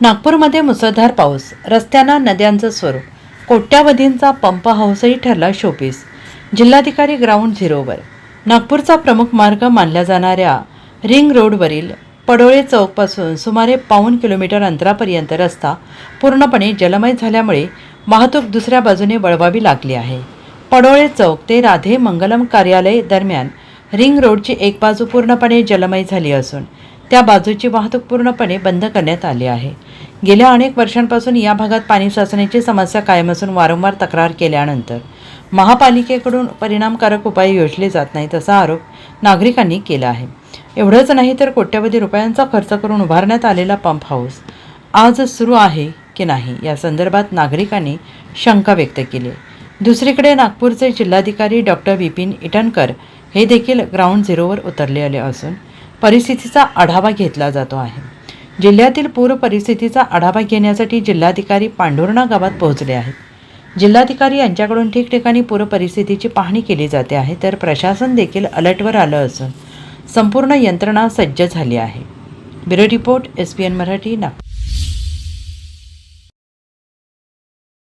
नागपूरमध्ये मुसळधार पाऊस रस्त्यांना नद्यांचं स्वरूप कोट्यावधींचा पंप हाऊसही ठरला शोपीस. जिल्हाधिकारी ग्राउंड झिरोवर. नागपूरचा प्रमुख मार्ग मानल्या जाणाऱ्या रिंग रोडवरील पडोळे चौकपासून सुमारे पाऊण किलोमीटर अंतरापर्यंत रस्ता पूर्णपणे जलमय झाल्यामुळे वाहतूक दुसऱ्या बाजूने वळवावी लागली आहे. पडोळे चौक ते राधे मंगलम कार्यालय दरम्यान रिंग रोडची एक बाजू पूर्णपणे जलमय झाली असून त्या बाजूची वाहतूक पूर्णपणे बंद करण्यात आली आहे. गेल्या अनेक वर्षांपासून या भागात पाणी साचण्याची समस्या कायम असून वारंवार तक्रार केल्यानंतर महापालिकेकडून परिणामकारक उपाय योजले जात नाहीत असा आरोप नागरिकांनी केला आहे. एवढंच नाही तर कोट्यवधी रुपयांचा खर्च करून उभारण्यात आलेला पंप हाऊस आज सुरू आहे की नाही या संदर्भात नागरिकांनी शंका व्यक्त केली दुसरीकडे नागपूरचे जिल्हाधिकारी डॉक्टर विपिन इटनकर हे देखील ग्राउंड झिरोवर उतरले आले असून परिस्थितीचा आढावा घेतला जातो आहे. जिल्ह्यातील पूर परिस्थितीचा आढावा घेण्यासाठी जिल्हाधिकारी पांढुर्णा गावात पोहोचले आहेत. जिल्हाधिकारी यांच्याकडून ठिकठिकाणी पूर परिस्थितीची पाहणी केली जाते आहे तर प्रशासन देखील अलर्टवर आलं असून संपूर्ण यंत्रणा सज्ज झाली आहे. Bureau report S P N Marathi Nagpur.